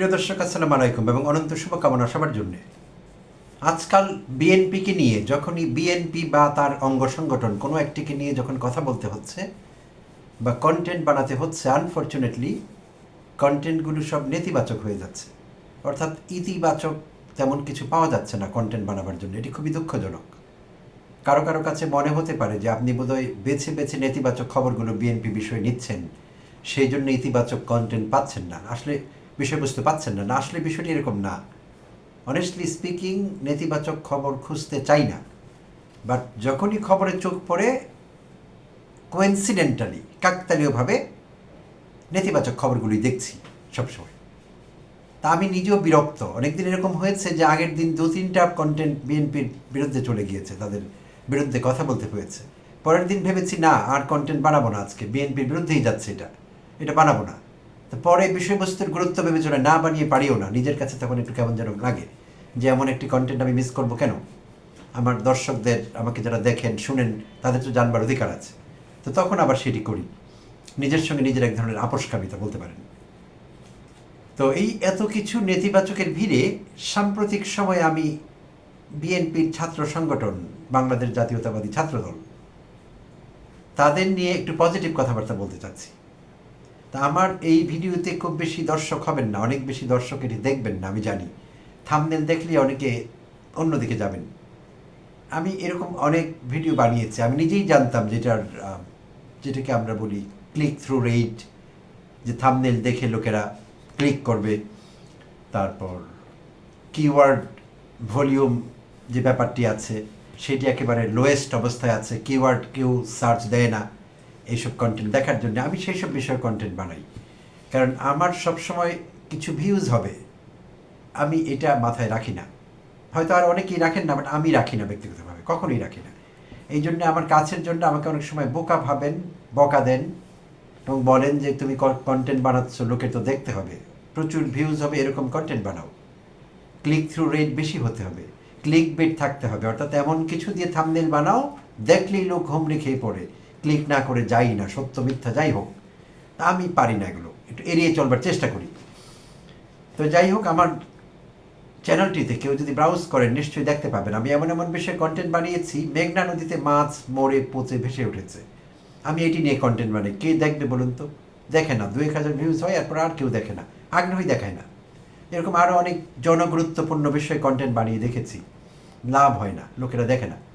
প্রিয় দর্শক, আসসালামু আলাইকুম এবং অনন্ত শুভকামনা সবার জন্য। আজকাল বিএনপিকে নিয়ে যখনই বিএনপি বা তার অঙ্গ সংগঠন কোনো একটিকে নিয়ে যখন কথা বলতে হচ্ছে বা কন্টেন্ট বানাতে হচ্ছে আনফর্চুনেটলি কন্টেন্টগুলো সব নেতিবাচক হয়ে যাচ্ছে। অর্থাৎ ইতিবাচক তেমন কিছু পাওয়া যাচ্ছে না কন্টেন্ট বানাবার জন্য। এটি খুবই দুঃখজনক। কারও কারও কাছে মনে হতে পারে যে আপনি বোধহয় বেছে বেছে নেতিবাচক খবরগুলো বিএনপি বিষয়ে নিচ্ছেন, সেই জন্য ইতিবাচক কন্টেন্ট পাচ্ছেন না। আসলে বিষয়বস্তু পাচ্ছেন না। না আসলে বিষয়টি এরকম না। অনেস্টলি স্পিকিং নেতিবাচক খবর খুঁজতে চাই না। বাট যখনই খবরে চোখ পড়ে কোয়েন্সিডেন্টালি কাকতালীয়ভাবে নেতিবাচক খবরগুলি দেখছি সবসময়। তা আমি নিজেও বিরক্ত। অনেকদিন এরকম হয়েছে যে আগের দিন দু তিনটা কন্টেন্ট বিএনপির বিরুদ্ধে চলে গিয়েছে, তাদের বিরুদ্ধে কথা বলতে হয়েছে। পরের দিন ভেবেছি, না, আর কন্টেন্ট বানাবো না আজকে। বিএনপির বিরুদ্ধেই যাচ্ছে এটা। এটা বানাবো না। তো পরে বিষয়বস্তুর গুরুত্ব বিবেচনা না বানিয়ে পারিও না। নিজের কাছে তখন একটু কেমন যেন লাগে যে এমন একটি কন্টেন্ট আমি মিস করব কেন? আমার দর্শকদের আমাকে যারা দেখেন, শুনেন, তাদের তো জানবার অধিকার আছে। তো তখন আবার সেটি করি। নিজের সঙ্গে নিজের এক ধরনের আপোষকামিতা বলতে পারেন। তো এই এত কিছু নেতিবাচকের ভিড়ে সাম্প্রতিক সময়ে আমি বিএনপির ছাত্র সংগঠন, বাংলাদেশ জাতীয়তাবাদী ছাত্রদল, তাদের নিয়ে একটু পজিটিভ কথাবার্তা বলতে চাচ্ছি। তা আমার এই ভিডিওতে খুব বেশি দর্শক হবেন না, অনেক বেশি দর্শক এটি দেখবেন না, আমি জানি। থামনেল দেখলে অনেকে অন্যদিকে যাবেন। আমি এরকম অনেক ভিডিও বানিয়েছি, আমি নিজেই জানতাম যেটার যেটাকে আমরা বলি ক্লিক থ্রু রেট যে থামনেল দেখে লোকেরা ক্লিক করবে। তারপর কিওয়ার্ড ভলিউম যে ব্যাপারটি আছে, সেটি একেবারে লোয়েস্ট অবস্থায় আছে কিওয়ার্ড কেউ সার্চ দেয় না। এইসব কন্টেন্ট দেখার জন্য আমি সেই সব বিষয়ে কন্টেন্ট বানাই। কারণ আমার সবসময় কিছু ভিউজ হবে, আমি এটা মাথায় রাখি না। হয়তো আর অনেকেই রাখেন না বাট আমি রাখি না ব্যক্তিগতভাবে, কখনোই রাখি না। এই জন্য আমার কাছের জন্য আমাকে অনেক সময় বোকা ভাবেন, বকা দেন এবং বলেন যে, তুমি কন্টেন্ট বানাচ্ছ লোকে তো দেখতে হবে। প্রচুর ভিউজ হবে, এরকম কন্টেন্ট বানাও। ক্লিক থ্রু রেট বেশি হতে হবে। ক্লিক বেট থাকতে হবে। অর্থাৎ এমন কিছু দিয়ে থামনেল বানাও, দেখলেই লোক হোমড়ে খেয়ে পড়ে। ক্লিক না করে যাই না, সত্য মিথ্যা যাই হোক, তা আমি পারি না এগুলো। একটু এড়িয়ে চলবার চেষ্টা করি। তো যাই হোক, আমার চ্যানেলটিতে কেউ যদি ব্রাউজ করেন, নিশ্চয়ই দেখতে পাবেন। আমি এমন এমন বিষয়ে কন্টেন্ট বানিয়েছি, মেঘনা নদীতে মাছ, মরে, পচে, ভেসে উঠেছে। আমি এটি নিয়ে কন্টেন্ট বানাই। কে দেখবে বলুন তো? দেখে না। দু এক হাজার ভিউজ হয়, এরপর আর কেউ দেখে না। আগ্রহী দেখায় না। এরকম আরও অনেক জনগুরুত্বপূর্ণ বিষয়ে কন্টেন্ট বানিয়ে দেখেছি। লাভ হয় না। লোকেরা দেখে না।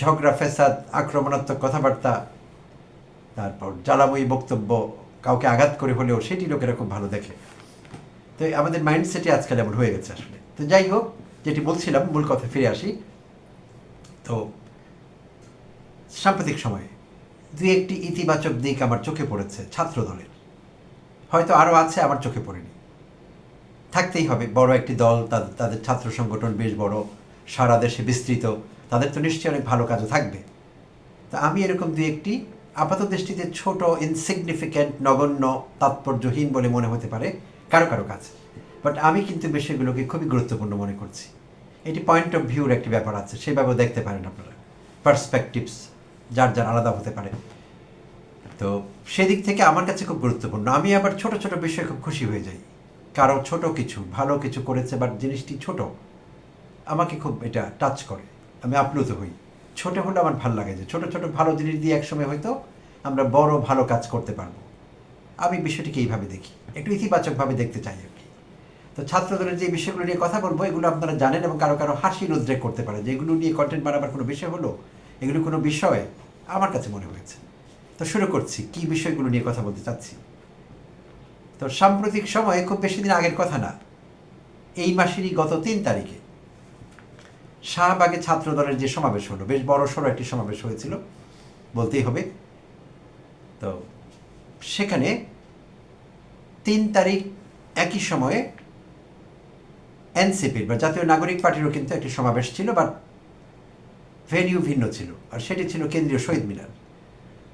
ঝগড়া ফেসাদ আক্রমণাত্মক কথাবার্তা, তারপর জ্বালাময়ী বক্তব্য কাউকে আঘাত করে হলেও সেটি লোকেরা খুব ভালো দেখে। তো আমাদের মাইন্ডসেটে আজকাল এমন হয়ে গেছে আসলে। তো যাই হোক, যেটি বলছিলাম, মূল কথা ফিরে আসি। তো সাম্প্রতিক সময়ে দু একটি ইতিবাচক দিক আমার চোখে পড়েছে ছাত্র দলের হয়তো আরও আছে, আমার চোখে পড়েনি। থাকতেই হবে, বড় একটি দল তাদের ছাত্র সংগঠন বেশ বড়, সারা দেশে বিস্তৃত। তাদের তো নিশ্চয়ই অনেক ভালো কাজও থাকবে। তা আমি এরকম দু একটি আপাত দৃষ্টিতে ছোট ইনসিগনিফিক্যান্ট নগণ্য, তাৎপর্যহীন বলে মনে হতে পারে কারও কারও কাজ। বাট আমি কিন্তু বিষয়গুলোকে খুবই গুরুত্বপূর্ণ মনে করছি। এটি পয়েন্ট অফ ভিউর একটি ব্যাপার আছে, সেভাবেও দেখতে পারেন আপনারা। পার্সপেক্টিভস যার যার আলাদা হতে পারে। তো সেদিক থেকে আমার কাছে খুব গুরুত্বপূর্ণ। আমি আবার ছোট ছোট বিষয়ে খুব খুশি হয়ে যাই। কারও ছোট কিছু, ভালো কিছু করেছে বাট জিনিসটি ছোট। আমাকে খুব এটা টাচ করে। আমি আপ্লুত হই। ছোট হলে আমার ভালো লাগে যে, ছোট ছোট ভালো জিনিস দিয়ে একসময় হয়তো আমরা বড় ভালো কাজ করতে পারব। আমি বিষয়টিকে এইভাবে দেখি, একটু ইতিবাচকভাবে দেখতে চাই আর কি। তো ছাত্রদের যে বিষয়গুলো নিয়ে কথা বলব, এগুলো আপনারা জানেন এবং কারও কারও হাসির উদ্রেক করতে পারে যে, এগুলো নিয়ে কন্টেন্ট বানাবার কোনো বিষয় হলো? এগুলো কোনো বিষয়? আমার কাছে মনে হয়েছে। তো শুরু করছি, কি বিষয়গুলো নিয়ে কথা বলতে চাচ্ছি? তো সাম্প্রতিক সময়ে খুব বেশি দিন আগের কথা না, এই মাসেরই গত তিন তারিখে শাহবাগে ছাত্র দলের যে সমাবেশ হলো, বেশ বড় সড়ো একটি সমাবেশ হয়েছিল, বলতেই হবে। তো সেখানে তিন তারিখ একই সময়ে এনসিপির বা জাতীয় নাগরিক পার্টিরও কিন্তু একটি সমাবেশ ছিল, বাট ভেনিউ ভিন্ন ছিল, আর সেটি ছিল কেন্দ্রীয় শহীদ মিনার।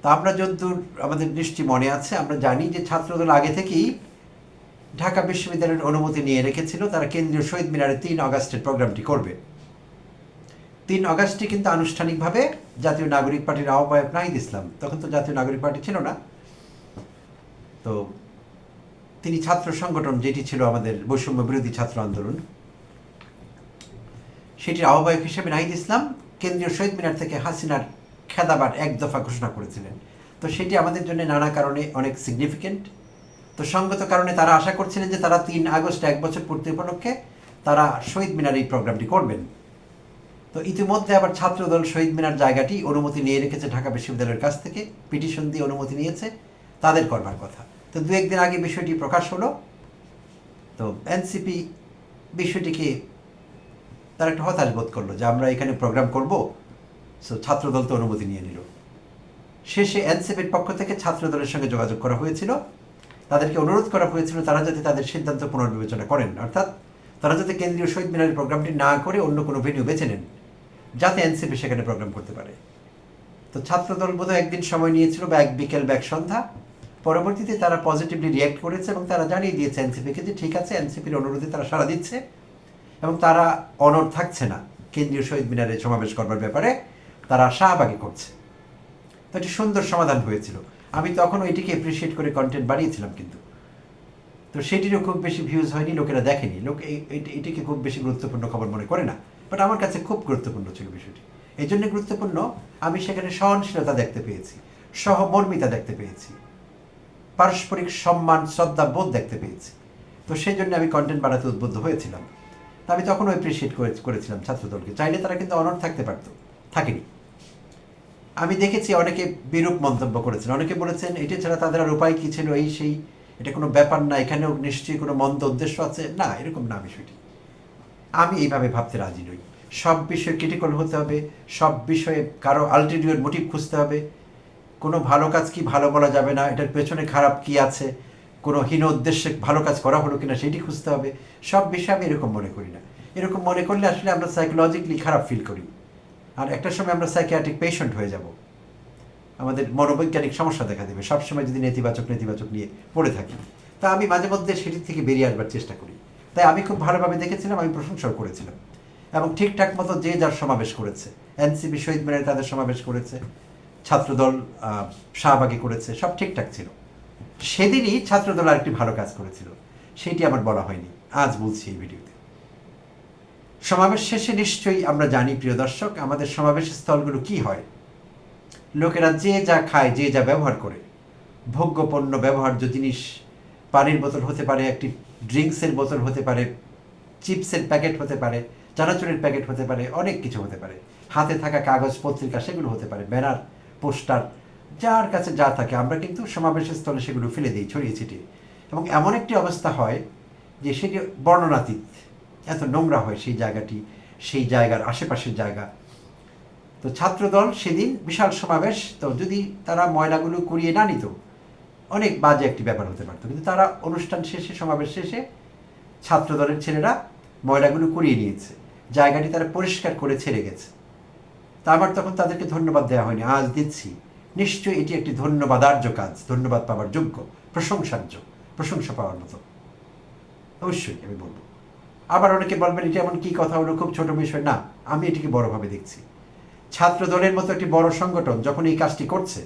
তা আমরা যদ্দূর আমাদের নিশ্চয়ই মনে আছে, আমরা জানি যে ছাত্রদল আগে থেকেই ঢাকা বিশ্ববিদ্যালয়ের অনুমতি নিয়ে রেখেছিল, তারা কেন্দ্রীয় শহীদ মিনারে তিন আগস্টের প্রোগ্রামটি করবে। তিন আগস্টে কিন্তু আনুষ্ঠানিকভাবে জাতীয় নাগরিক পার্টির আহ্বায়ক নাহিদ ইসলাম। তখন তো জাতীয় নাগরিক পার্টি ছিল না। তো তিনি ছাত্র সংগঠন যেটি ছিল আমাদের বৈষম্য বিরোধী ছাত্র আন্দোলন, সেটির আহ্বায়ক হিসেবে নাহিদ ইসলাম কেন্দ্রীয় শহীদ মিনার থেকে হাসিনার খেদাবার এক দফা ঘোষণা করেছিলেন। তো সেটি আমাদের জন্য নানা কারণে অনেক সিগনিফিকেন্ট তো সঙ্গত কারণে তারা আশা করছিলেন যে তারা তিন আগস্ট এক বছর পূর্তি উপলক্ষে তারা শহীদ মিনার এই প্রোগ্রামটি করবেন। তো ইতিমধ্যে আবার ছাত্রদল শহীদ মিনার জায়গাটি অনুমতি নিয়ে রেখেছে ঢাকা বিশ্ববিদ্যালয়ের কাছ থেকে, পিটিশন দিয়ে অনুমতি নিয়েছে, তাদের করবার কথা। তো দু একদিন আগে বিষয়টি প্রকাশ হলো। তো এনসিপি বিষয়টিকে তারা একটা হতাশ বোধ করল যে আমরা এখানে প্রোগ্রাম করব, সো ছাত্রদল তো অনুমতি নিয়ে নিল। শেষে এনসিপির পক্ষ থেকে ছাত্রদলের সঙ্গে যোগাযোগ করা হয়েছিল। তাদেরকে অনুরোধ করা হয়েছিল তারা যাতে তাদের সিদ্ধান্ত পুনর্বিবেচনা করেন। অর্থাৎ তারা যাতে কেন্দ্রীয় শহীদ মিনারের প্রোগ্রামটি না করে অন্য কোনো ভেন্যু বেছে নেন। যাতে এনসিপি সেখানে প্রোগ্রাম করতে পারে। তো ছাত্রদল বোধহয় একদিন সময় নিয়েছিল বা এক বিকেল বা এক সন্ধ্যা। পরবর্তীতে তারা পজিটিভলি রিয়্যাক্ট করেছে এবং তারা জানিয়ে দিয়েছে এনসিপিকে যে ঠিক আছে, এনসিপির অনুরোধে তারা সাড়া দিচ্ছে এবং তারা অনড় থাকছে না। কেন্দ্রীয় শহীদ মিনারে সমাবেশ করবার ব্যাপারে তারা শাহবাগি করছে। তো একটি সুন্দর সমাধান হয়েছিল। আমি তখন এটিকে অ্যাপ্রিসিয়েট করে কন্টেন্ট বানিয়েছিলাম কিন্তু। তো সেটিরও খুব বেশি ভিউজ হয়নি, লোকেরা দেখেনি। লোক এটিকে খুব বেশি গুরুত্বপূর্ণ খবর মনে করে না। বাট আমার কাছে খুব গুরুত্বপূর্ণ ছিল বিষয়টি। এই জন্য গুরুত্বপূর্ণ, আমি সেখানে সহনশীলতা দেখতে পেয়েছি, সহমর্মিতা দেখতে পেয়েছি, পারস্পরিক সম্মান, শ্রদ্ধা, বোধ দেখতে পেয়েছি। তো সেই জন্য আমি কন্টেন্ট বানাতে উদ্বুদ্ধ হয়েছিলাম। আমি তখন অ্যাপ্রিসিয়েট করেছিলাম ছাত্রদলকে। চাইলে তারা কিন্তু অনড় থাকতে পারতো, থাকেনি। আমি দেখেছি অনেকে বিরূপ মন্তব্য করেছেন। অনেকে বলেছেন, এটা ছাড়া তাদের আর উপায় কী ছিল? এই সেই, এটা কোনো ব্যাপার না, এখানেও নিশ্চয়ই কোনো মন্দ উদ্দেশ্য আছে? না, এরকম না বিষয়টি। আমি এইভাবে ভাবতে রাজি নই। সব বিষয়ে ক্রিটিক্যাল হতে হবে, সব বিষয়ে কারও আলটিটিউড মোটিভ খুঁজতে হবে। কোনো ভালো কাজ কি ভালো বলা যাবে না, এটার পেছনে খারাপ কি আছে, কোনো হীন উদ্দেশ্যে ভালো কাজ করা হলো কিনা সেটি খুঁজতে হবে। সব বিষয়ে আমি এরকম মনে করি না। এরকম মনে করলে আসলে আমরা সাইকোলজিক্যালি খারাপ ফিল করি। আর একটা সময় আমরা সাইকিয়াট্রিক পেশেন্ট হয়ে যাব। আমাদের মনোবৈজ্ঞানিক সমস্যা দেখা দেবে। সবসময় যদি নেতিবাচক নেতিবাচক নিয়ে পড়ে থাকি। তা আমি মাঝে মধ্যে সেটির থেকে বেরিয়ে আসবার চেষ্টা করি। তাই আমি খুব ভালোভাবে দেখেছিলাম, আমি প্রশংসাও করেছিলাম। এবং ঠিকঠাক মতো যে যার সমাবেশ করেছে, এনসিপি শহীদ মিনারে তাদের সমাবেশ করেছে, ছাত্রদল শাহবাগী করেছে, সব ঠিকঠাক ছিল। সেদিনই ছাত্রদল আরেকটি ভালো কাজ করেছিল, সেটি আমার বলা হয়নি, আজ বলছি এই ভিডিওতে। সমাবেশ শেষে নিশ্চয়ই আমরা জানি, প্রিয় দর্শক, আমাদের সমাবেশ স্থলগুলো কি হয়? লোকেরা যে যা খায়, যে যা ব্যবহার করে, ভোগ্যপণ্য, ব্যবহার্য জিনিস, পানির বোতল হতে পারে, একটি ড্রিঙ্কসের বোতল হতে পারে, চিপসের প্যাকেট হতে পারে, চানাচুরের প্যাকেট হতে পারে, অনেক কিছু হতে পারে। হাতে থাকা কাগজ, পত্রিকা, সেগুলো হতে পারে, ব্যানার, পোস্টার, যার কাছে যা থাকে। আমরা কিন্তু সমাবেশের স্থলে সেগুলো ফেলে দিই ছড়িয়ে ছিটিয়ে। এবং এমন একটি অবস্থা হয় যে সেটি বর্ণনাতীত। এত নোংরা হয় সেই জায়গাটি, সেই জায়গার আশেপাশের জায়গা। তো ছাত্রদল সেদিন বিশাল সমাবেশ। তো যদি তারা ময়লাগুলো কুড়িয়ে না নিত অনেক বাজে একটি ব্যাপার হতে পারতো। কিন্তু তারা অনুষ্ঠান শেষে, সমাবেশ শেষে ছাত্রদলের ছেলেরা ময়লাগুলো কুড়িয়ে নিয়েছে। জায়গাটি তারা পরিষ্কার করে ছেড়ে গেছে। তা আমার তখন তাদেরকে ধন্যবাদ দেওয়া হয়নি। আজ দিচ্ছি নিশ্চয়ই এটি একটি ধন্যবাদার্য কাজ, ধন্যবাদ পাওয়ার যোগ্য, প্রশংসার্য, প্রশংসা পাওয়ার মতো। অবশ্যই আমি বলব। আবার অনেকে বলবেন, এটা এমন কি কথা হলো? খুব ছোট বিষয়। না, আমি এটিকে বড়ভাবে দেখছি। ছাত্র দলের মতো একটি বড় সংগঠন যখন এই কাজটি করছে,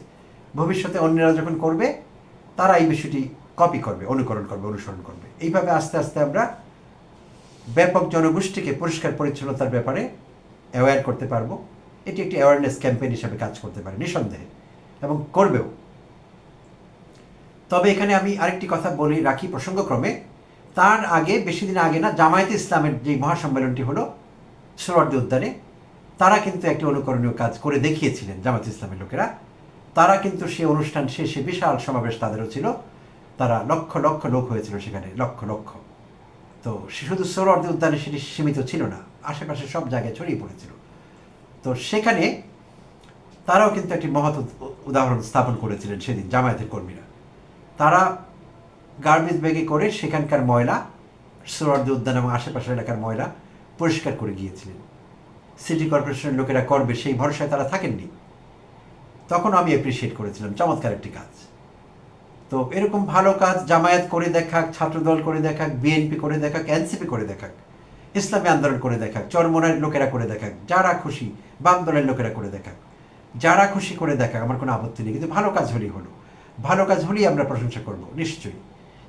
ভবিষ্যতে অন্যরা যখন করবে তারা এই বিষয়টি কপি করবে, অনুকরণ করবে, অনুসরণ করবে। এইভাবে আস্তে আস্তে আমরা ব্যাপক জনগোষ্ঠীকে পরিষ্কার পরিচ্ছন্নতার ব্যাপারে অ্যাওয়্যার করতে পারব। এটি একটি অ্যাওয়ারনেস ক্যাম্পেইন হিসাবে কাজ করতে পারে, নিঃসন্দেহে। এবং করবেও। তবে এখানে আমি আরেকটি কথা বলি রাখি প্রসঙ্গক্রমে। তার আগে, বেশি দিন আগে না, জামায়াতে ইসলামের যে মহাসম্মেলনটি হলো সোহরার্দি উদ্যানে, তারা কিন্তু একটি অনুকরণীয় কাজ করে দেখিয়েছিলেন জামাত ইসলামের লোকেরা। তারা কিন্তু সেই অনুষ্ঠান শেষে বিশাল সমাবেশ তাদেরও ছিল। তারা লক্ষ লক্ষ লোক হয়েছিল সেখানে, লক্ষ লক্ষ। তো শুধু সোহরার্দি উদ্যানে সেটি সীমিত ছিল না, আশেপাশে সব জায়গায় ছড়িয়ে পড়েছিল। তো সেখানে তারাও কিন্তু একটি মহৎ উদ- উদাহরণ স্থাপন করেছিলেন সেদিন জামায়াতের কর্মীরা। তারা গার্বেজ ব্যাগে করে সেখানকার ময়লা সোহরার্দি উদ্যান এবং আশেপাশের এলাকার ময়লা পরিষ্কার করে গিয়েছিলেন। সিটি কর্পোরেশনের লোকেরা করবে সেই ভরসায় তারা থাকেননি। তখন আমি অ্যাপ্রিসিয়েট করেছিলাম, চমৎকার একটি কাজ। তো এরকম ভালো কাজ, জামায়াত করে দেখাক, ছাত্রদল করে দেখাক বিএনপি করে দেখাক এনসিপি করে দেখাক, ইসলামী আন্দোলন করে দেখাক, চরমনের লোকেরা করে দেখাক, যারা খুশি, বাম দলের লোকেরা করে দেখাক, যারা খুশি করে দেখাক, আমার কোনো আপত্তি নেই, কিন্তু ভালো কাজ হলেই হলো। ভালো কাজ হলেই আমরা প্রশংসা করব, নিশ্চয়ই।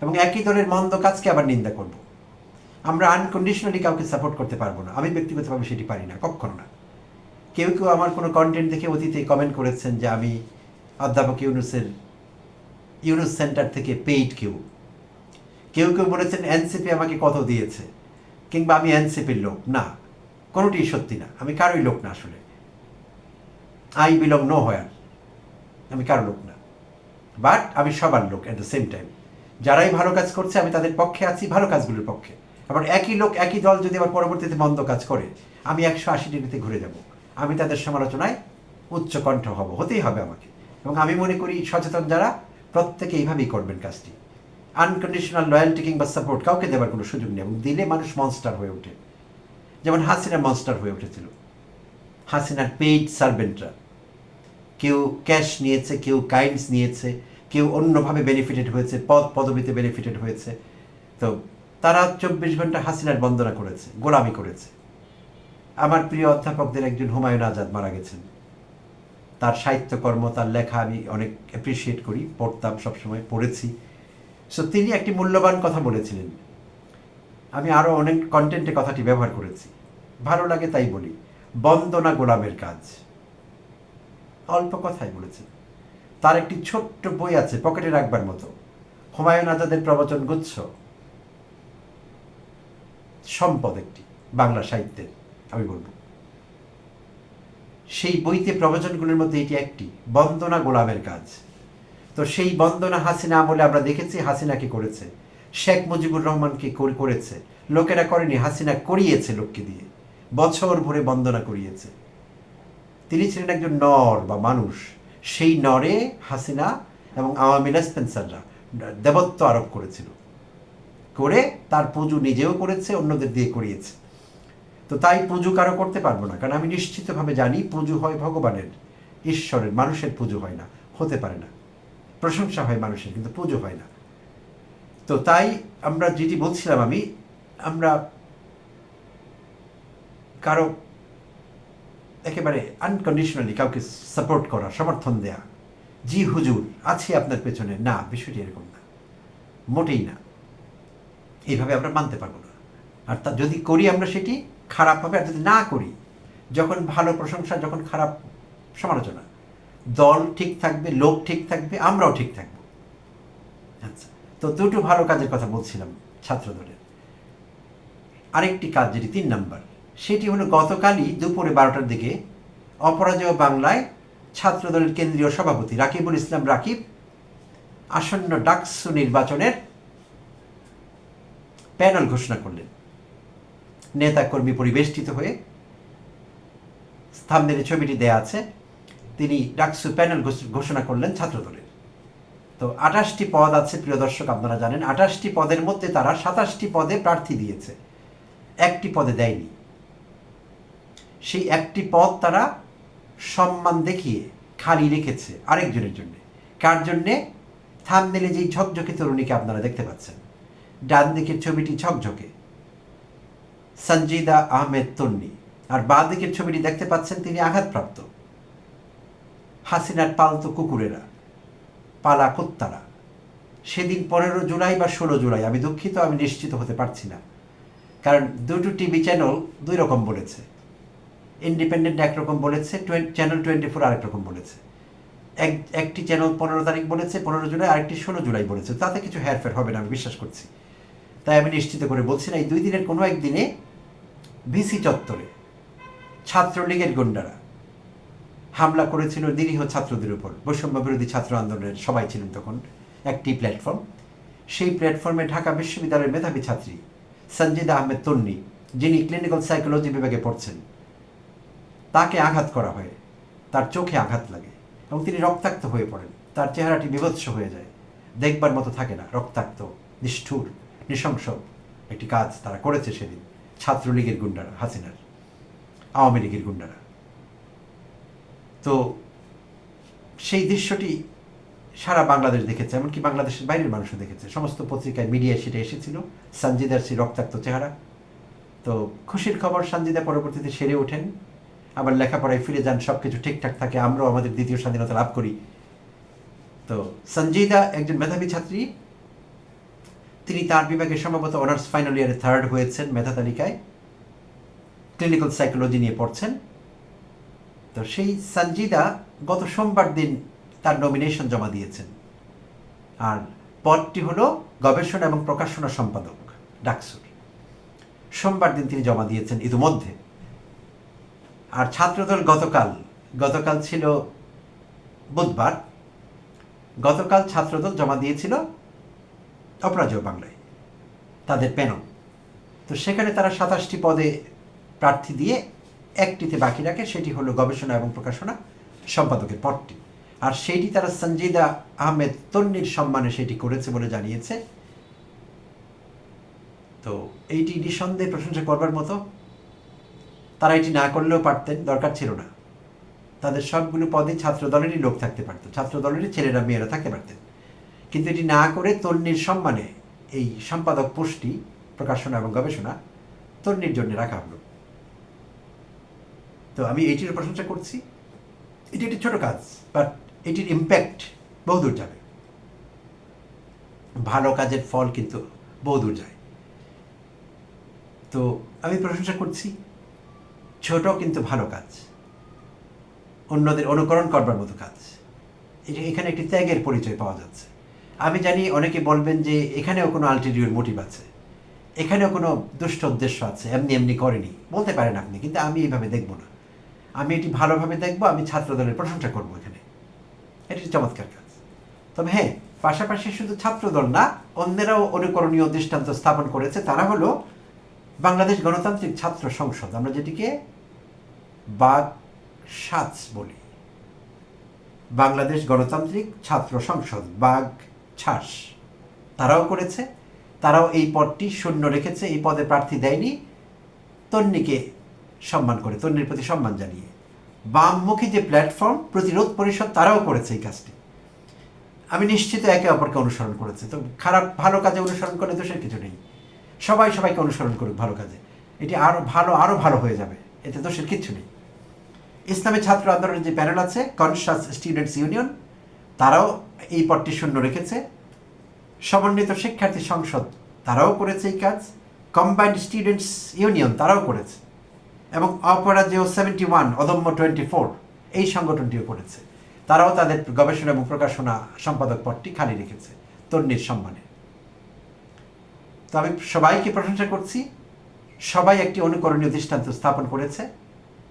এবং একই দলের মন্দ কাজকে আবার নিন্দা করব। আমরা আনকন্ডিশনালি কাউকে সাপোর্ট করতে পারব না, আমি ব্যক্তিগতভাবে সেটি পারি না কখনো না। কেউ কেউ আমার কোনো কন্টেন্ট দেখে অতীতে কমেন্ট করেছেন যে আমি অধ্যাপক ইউনুসের, ইউনুস সেন্টার থেকে পেইড কেউ। কেউ কেউ বলেছেন এনসিপি আমাকে কত দিয়েছে, কিংবা আমি এনসিপির লোক। না কোনোটি সত্যি না। আমি কারোই লোক না আসলে। আই বিলং নো হয়ার আমি কারও লোক না। বাট আমি সবার লোক অ্যাট দ্য সেম টাইম যারাই ভালো কাজ করছে, আমি তাদের পক্ষে আছি, ভালো কাজগুলোর পক্ষে। আবার একই লোক, একই দল যদি আবার পরবর্তীতে মন্দ কাজ করে, আমি একশো আশি ডিগ্রিতে ঘুরে যাব। আমি তাদের সমালোচনায় উচ্চ কণ্ঠ হব, হতেই হবে আমাকে। এবং আমি মনে করি সচেতন যারা, প্রত্যেকে এইভাবেই করবেন কাজটি। আনকন্ডিশনাল লয়্যালটি কিংবা সাপোর্ট কাউকে দেওয়ার কোনো সুযোগ নেই, এবং দিলে মানুষ মনস্টার হয়ে ওঠে। যেমন হাসিনা মনস্টার হয়ে উঠেছিল। হাসিনার পেইড সার্ভেন্টরা কেউ ক্যাশ নিয়েছে, কেউ কাইন্ডস নিয়েছে, কেউ অন্যভাবে বেনিফিটেড হয়েছে, পদ পদবিতে বেনিফিটেড হয়েছে। তো তারা চব্বিশ ঘণ্টা হাসিনার বন্দনা করেছে, গোলামি করেছে। আমার প্রিয় অধ্যাপকদের একজন হুমায়ুন আজাদ মারা গেছেন। তার সাহিত্যকর্ম, তার লেখা আমি অনেক অ্যাপ্রিসিয়েট করি, পড়তাম, সবসময় পড়েছি। সো তিনি একটি মূল্যবান কথা বলেছিলেন। আমি আরও অনেক কন্টেন্টে কথাটি ব্যবহার করেছি। ভালো লাগে তাই বলি, বন্দনা গোলামের কাজ। অল্প কথাই বলেছেন। তার একটি ছোট্ট বই আছে, পকেটে রাখবার মতো। হুমায়ুন আজাদের প্রবচন গুচ্ছ। সম্পদ একটি, বাংলা সাহিত্যের। আমি বলব। সেই বইতে প্রবচনগুলোর মধ্যে এটি একটি, বন্দনা গোলামের কাজ। তো সেই বন্দনা হাসিনা আমলে আমরা দেখেছি হাসিনাকে করেছে? শেখ মুজিবুর রহমানকে করেছে? লোকেরা করেনি, হাসিনা করিয়েছে লোককে দিয়ে। বছর ভরে বন্দনা করিয়েছে। তিনি ছিলেন একজন নর বা মানুষ। সেই নরে হাসিনা এবং আওয়ামী স্পেন্সাররা দেবত্ব আরোপ করেছিল। করে তার পুজো নিজেও করেছে, অন্যদের দিয়ে করিয়েছে। তো তাই পুজো কারও করতে পারব না, কারণ আমি নিশ্চিতভাবে জানি পুজো হয় ভগবানের, ঈশ্বরের, মানুষের পুজো হয় না, হতে পারে না। প্রশংসা হয় মানুষের, কিন্তু পুজো হয় না। তো তাই আমরা যেটি বলছিলাম আমি, আমরা কারও একেবারে আনকন্ডিশনালি কাউকে সাপোর্ট করা, সমর্থন দেয়া, জি হুজুর, আছি আপনার পেছনে, না, বিষয়টি এরকম না। মোটেই না। এইভাবে আমরা মানতে পারব না। আর তা যদি করি আমরা সেটি খারাপ হবে আর যদি না করি, যখন ভালো প্রশংসা, যখন খারাপ সমালোচনা, দল ঠিক থাকবে, লোক ঠিক থাকবে, আমরাও ঠিক থাকব। আচ্ছা তো দুটো ভালো কাজের কথা বলছিলাম ছাত্রদলের। আরেকটি কাজ যেটি তিন নাম্বার, সেটি হলো গতকালই দুপুরে বারোটার দিকে অপরাজয় বাংলায় ছাত্রদলের কেন্দ্রীয় সভাপতি রাকিবুল ইসলাম রাকিব আসন্ন ডাকসু নির্বাচনের প্যানেল ঘোষণা করলেন। নেতা কর্মী পরিবেষ্টিত হয়ে স্তম্ভের ছবিটি দেয়া আছে। তিনি ডাকসু প্যানেল ঘোষ- ঘোষণা করলেন ছাত্রদলের। তো আঠাশটি পদ আছে, প্রিয় দর্শক, আপনারা জানেন, আঠাশটি পদের মধ্যে তারা সাতাশটি পদে প্রার্থী দিয়েছে। একটি পদে দেয়নি। সেই একটি পদ তারা সম্মান দেখিয়ে খালি রেখেছে আরেকজনের জন্য। কার জন্যে? থামনেলে যেই ঝকঝকে তরুণীকে আপনারা দেখতে পাচ্ছেন। ডান দিকের ছবিটি ঝকঝকে। সঞ্জিদা আহমেদ তন্নি। আর বাঁ দিকের ছবিটি দেখতে পাচ্ছেন তিনি আঘাতপ্রাপ্ত। হাসিনার পালতো কুকুরেরা, পালা কুত্তারা। সেদিন পনেরো জুলাই বা ষোলো জুলাই, আমি দুঃখিত, আমি নিশ্চিত হতে পারছি না। কারণ দুটো টিভি চ্যানেল দুই রকম বলেছে। ইন্ডিপেন্ডেন্ট একরকম বলেছে চ্যানেল টোয়েন্টি ফোর আরেক রকম বলেছে। এক, একটি চ্যানেল পনেরো তারিখ বলেছে, পনেরো জুলাই, আরেকটি ষোলো জুলাই বলেছে। তাতে কিছু হেরফের হবে না, আমি বিশ্বাস করছি। তাই আমি নিশ্চিত করে বলছি না, এই দুই দিনের কোনো একদিনে ভিসি চত্বরে, ছাত্রলীগের গুন্ডারা। হামলা করেছিল নিরীহ ছাত্রদের উপর। বৈষম্য বিরোধী ছাত্র আন্দোলনের সবাই ছিলেন তখন একটি প্ল্যাটফর্ম সেই প্ল্যাটফর্মে ঢাকা বিশ্ববিদ্যালয়ের মেধাবী ছাত্রী সঞ্জিদা আহমেদ তন্নি, যিনি ক্লিনিক্যাল সাইকোলজি বিভাগে পড়ছেন, তাকে আঘাত করা হয়। তার চোখে আঘাত লাগে এবং তিনি রক্তাক্ত হয়ে পড়েন। তার চেহারাটি বিভৎস হয়ে যায়। দেখবার মতো থাকে না, রক্তাক্ত, নিষ্ঠুর, নৃশংস একটি কাজ তারা করেছে সেদিন। ছাত্রলীগের গুন্ডারা, হাসিনার, আওয়ামী লীগের গুন্ডারা। তো সেই দৃশ্যটি সারা বাংলাদেশ দেখেছে, এমনকি বাংলাদেশের বাইরের মানুষও দেখেছে। সমস্ত পত্রিকায় মিডিয়ায় সেটা এসেছিল সঞ্জিদার সেই রক্তাক্ত চেহারা। তো খুশির খবর সঞ্জিদা পরবর্তীতে সেরে ওঠেন। আবার লেখাপড়ায় ফিরে যান সব কিছু ঠিকঠাক থাকে, আমরাও আমাদের দ্বিতীয় স্বাধীনতা লাভ করি। তো সঞ্জিদা একজন মেধাবী ছাত্রী তিনি তার বিভাগে সম্ভবত অনার্স ফাইনাল ইয়ারে থার্ড হয়েছেন মেধা তালিকায়। ক্লিনিক্যাল সাইকোলজি নিয়ে পড়ছেন। তো সেই সঞ্জিদা গত সোমবার দিন তার নমিনেশন জমা দিয়েছেন। আর পদটি হলো গবেষণা এবং প্রকাশনা সম্পাদক ডাকসুর। সোমবার দিন তিনি জমা দিয়েছেন ইতিমধ্যে। আর ছাত্রদল গতকাল গতকাল ছিল বুধবার। গতকাল ছাত্রদল জমা দিয়েছিল অপরাজয় বাংলায়, তাদের প্যানেল। তো সেখানে তারা সাতাশটি পদে প্রার্থী দিয়ে একটিতে বাকি রাখে, সেটি হলো গবেষণা এবং প্রকাশনা সম্পাদকের পদটি। আর সেইটি তারা সঞ্জিদা আহমেদ তন্নির সম্মানে সেটি করেছে বলে জানিয়েছে। তো এইটি নিঃসন্দেহে প্রশংসা করবার মতো। তারা এটি না করলেও পারতেন, দরকার ছিল না। তাদের সবগুলো পদে ছাত্র দলেরই লোক থাকতে পারত ছাত্র দলেরই ছেলেরা, মেয়েরা থাকতে পারতেন। কিন্তু এটি না করে তন্নির সম্মানে এই সম্পাদক পোস্টটি প্রকাশনা এবং গবেষণা তন্নির জন্য রাখা হলো। তো আমি এইটির প্রশংসা করছি। এটি একটি ছোট কাজ বাট এটির ইম্প্যাক্ট বহুদূর যাবে। ভালো কাজের ফল কিন্তু বহুদূর যায়। তো আমি প্রশংসা করছি, ছোট কিন্তু ভালো কাজ। অন্যদের অনুকরণ করবার মতো কাজ। এটা এখানে একটি ত্যাগের পরিচয় পাওয়া যাচ্ছে। আমি জানি অনেকে বলবেন যে এখানেও কোনো আলটিরিয়র মোটিভ আছে। এখানেও কোনো দুষ্ট উদ্দেশ্য আছে, এমনি এমনি করেনি। বলতে পারেন আপনি, কিন্তু আমি এইভাবে দেখব না। আমি এটি ভালোভাবে দেখব, আমি ছাত্রদলের প্রশংসা করব এখানে। এটি চমৎকার কাজ। তবে হ্যাঁ পাশাপাশি শুধু ছাত্রদল না, অন্যেরাও অনুকরণীয় দৃষ্টান্ত স্থাপন করেছে। তারা হলো বাংলাদেশ গণতান্ত্রিক ছাত্র সংসদ, আমরা যেটিকে বাগ সাজ বলি। বাংলাদেশ গণতান্ত্রিক ছাত্র সংসদ, বাগ ছাস তারাও করেছে, তারাও এই পদটি শূন্য রেখেছে, এই পদে প্রার্থী দেয়নি। তন্নিকে সম্মান করে, তন্নির প্রতি সম্মান জানিয়ে। বামমুখী যে প্ল্যাটফর্ম প্রতিরোধ পরিষদ, তারাও করেছে এই কাজটি। আমি নিশ্চিত একে অপরকে অনুসরণ করেছে। তো খারাপ, ভালো কাজে অনুসরণ করে দোষের কিছু নেই। সবাই সবাইকে অনুসরণ করুক ভালো কাজে। এটি আরও ভালো আরও ভালো হয়ে যাবে। এতে দোষের কিচ্ছু নেই। ইসলামী ছাত্র আন্দোলনের যে প্যানেল আছে কনসাস স্টুডেন্টস ইউনিয়ন তারাও এই পদটি শূন্য রেখেছে। সমন্বিত শিক্ষার্থী সংসদ তারাও করেছে এই কাজ। কম্বাইন্ড স্টুডেন্টস ইউনিয়ন তারাও করেছে। এবং অপরাজেয় সেভেন্টি ওয়ান অদম্য টোয়েন্টি ফোর এই সংগঠনটিও করেছে। তারাও তাদের গবেষণা এবং প্রকাশনা সম্পাদক পদটি খালি রেখেছে তন্নির সম্মানে। তো আমি সবাইকে প্রশংসা করছি। সবাই একটি অনুকরণীয় দৃষ্টান্ত স্থাপন করেছে।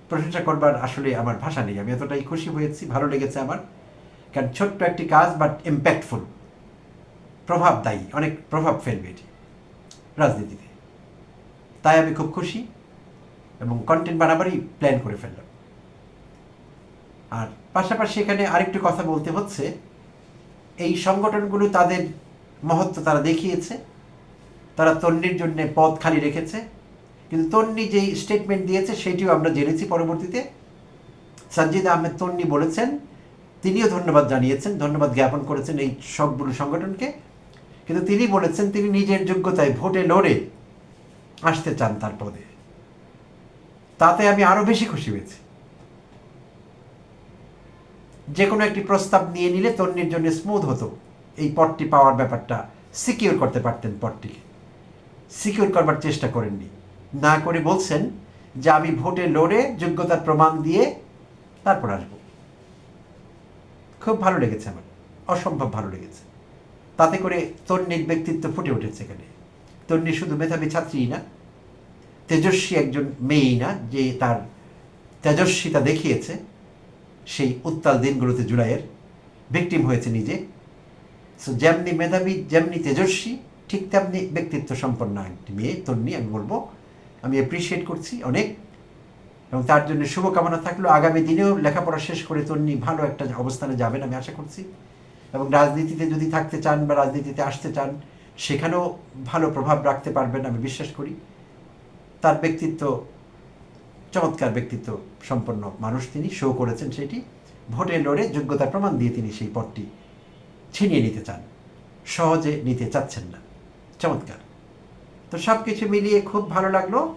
প্রশংসা করবার আসলে আমার ভাষা নেই, আমি এতটাই খুশি হয়েছি, ভালো লেগেছে আমার। কারণ ছোট্ট একটি কাজ বাট ইম্প্যাক্টফুল প্রভাবদায়ী অনেক প্রভাব ফেলবে এটি রাজনীতিতে। তাই আমি খুব খুশি এবং কন্টেন্ট বানাবারই প্ল্যান করে ফেললাম। আর পাশাপাশি এখানে আরেকটু কথা বলতে হচ্ছে, এই সংগঠনগুলো তাদের মহত্ব তারা দেখিয়েছে, তারা তন্নির জন্য পদ খালি রেখেছে, কিন্তু তন্নি যেই স্টেটমেন্ট দিয়েছে, সেটিও আমরা জেনেছি পরবর্তীতে। সঞ্জিদ আহমেদ তন্নি বলেছেন তিনিও ধন্যবাদ জানিয়েছেন, ধন্যবাদ জ্ঞাপন করেছেন এই সবগুলো সংগঠনকে। কিন্তু তিনি বলেছেন, তিনি নিজের যোগ্যতায় ভোটে লড়ে আসতে চান তার পদে। তাতে আমি আরও বেশি খুশি হয়েছি। যে কোনো একটি প্রস্তাব নিয়ে নিলে তন্নির জন্য স্মুথ হতো। এই পদটি পাওয়ার ব্যাপারটা সিকিউর করতে পারতেন পদটিকে। সিকিউর করবার চেষ্টা করেননি। না করে বলছেন যে আমি ভোটে লড়ে যোগ্যতার প্রমাণ দিয়ে তারপর আসব। খুব ভালো লেগেছে আমার, অসম্ভব ভালো লেগেছে। তাতে করে তন্নির ব্যক্তিত্ব ফুটে উঠেছে এখানে। তন্নি শুধু মেধাবী ছাত্রীই না, তেজস্বী একজন মেয়েই না, যে তার তেজস্বিতা দেখিয়েছে। সেই উত্তাল দিনগুলোতে জুলাইয়ের ভিকটিম হয়েছে নিজে। সো যেমনি মেধাবী, যেমনি তেজস্বী, ঠিক তেমনি ব্যক্তিত্ব সম্পন্ন একটি মেয়ে, তন্নি, আমি বলব। আমি অ্যাপ্রিসিয়েট করছি অনেক। এবং তার জন্য শুভকামনা থাকলেও আগামী দিনেও লেখাপড়া শেষ করে তন্নি ভালো একটা অবস্থানে যাবেন আমি আশা করছি। এবং রাজনীতিতে যদি থাকতে চান বা রাজনীতিতে আসতে চান, সেখানেও ভালো প্রভাব রাখতে পারবেন আমি বিশ্বাস করি। তার ব্যক্তিত্ব, চমৎকার ব্যক্তিত্ব সম্পন্ন মানুষ তিনি শো করেছেন সেটি। ভোটে লড়ে যোগ্যতার প্রমাণ দিয়ে তিনি সেই পদটি ছিনিয়ে নিতে চান। সহজে নিতে চাচ্ছেন না। চমৎকার। তো সব কিছু মিলিয়ে খুব ভালো লাগল।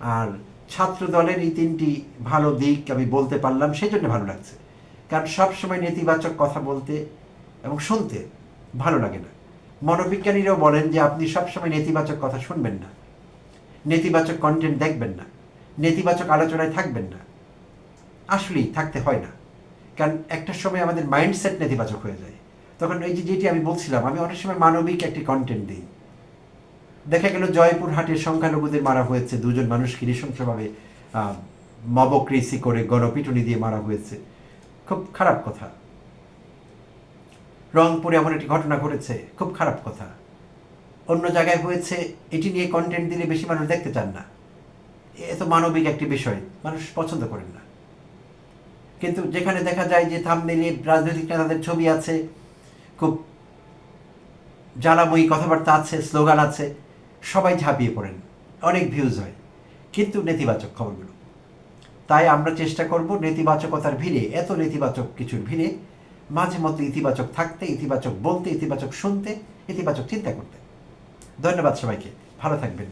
আর ছাত্র দলের এই তিনটি ভালো দিক আমি বলতে পারলাম, সেই জন্য ভালো লাগছে। কারণ সবসময় নেতিবাচক কথা বলতে এবং শুনতে ভালো লাগে না। মনোবিজ্ঞানীরাও বলেন যে আপনি সবসময় নেতিবাচক কথা শুনবেন না। নেতিবাচক কন্টেন্ট দেখবেন না। নেতিবাচক আলোচনায় থাকবেন না। আসলেই থাকতে হয় না। কারণ একটা সময় আমাদের মাইন্ডসেট নেতিবাচক হয়ে যায়। তখন যে যেটি আমি বলছিলাম, আমি অনেক সময় মানবিক একটি কন্টেন্ট দিই। দেখা গেল জয়পুরহাটের সংখ্যালঘুদের মারা হয়েছে। দুজন মানুষকে নৃশংসভাবে মবক্রেসি করে গণপিটুনি দিয়ে মারা হয়েছে। খুব খারাপ কথা। রংপুরে এমন একটি ঘটনা ঘটেছে, খুব খারাপ কথা। অন্য জায়গায় হয়েছে, এটি নিয়ে কন্টেন্ট দিলে বেশি মানুষ দেখতে চান না। এ তো মানবিক একটি বিষয়, মানুষ পছন্দ করেন না। কিন্তু যেখানে দেখা যায় যে থামনেলে রাজনৈতিক নেতাদের ছবি আছে, খুব জ্বালাময়ী কথাবার্তা আছে, স্লোগান আছে সবাই ঝাঁপিয়ে পড়েন, অনেক ভিউজ হয়, কিন্তু নেতিবাচক খবরগুলো। তাই আমরা চেষ্টা করব নেতিবাচকতার ভিড়ে, এত নেতিবাচক কিছুর ভিড়ে, মাঝে মধ্যে ইতিবাচক থাকতে, ইতিবাচক বলতে, ইতিবাচক শুনতে, ইতিবাচক চিন্তা করতে। ধন্যবাদ সবাইকে, ভালো থাকবেন।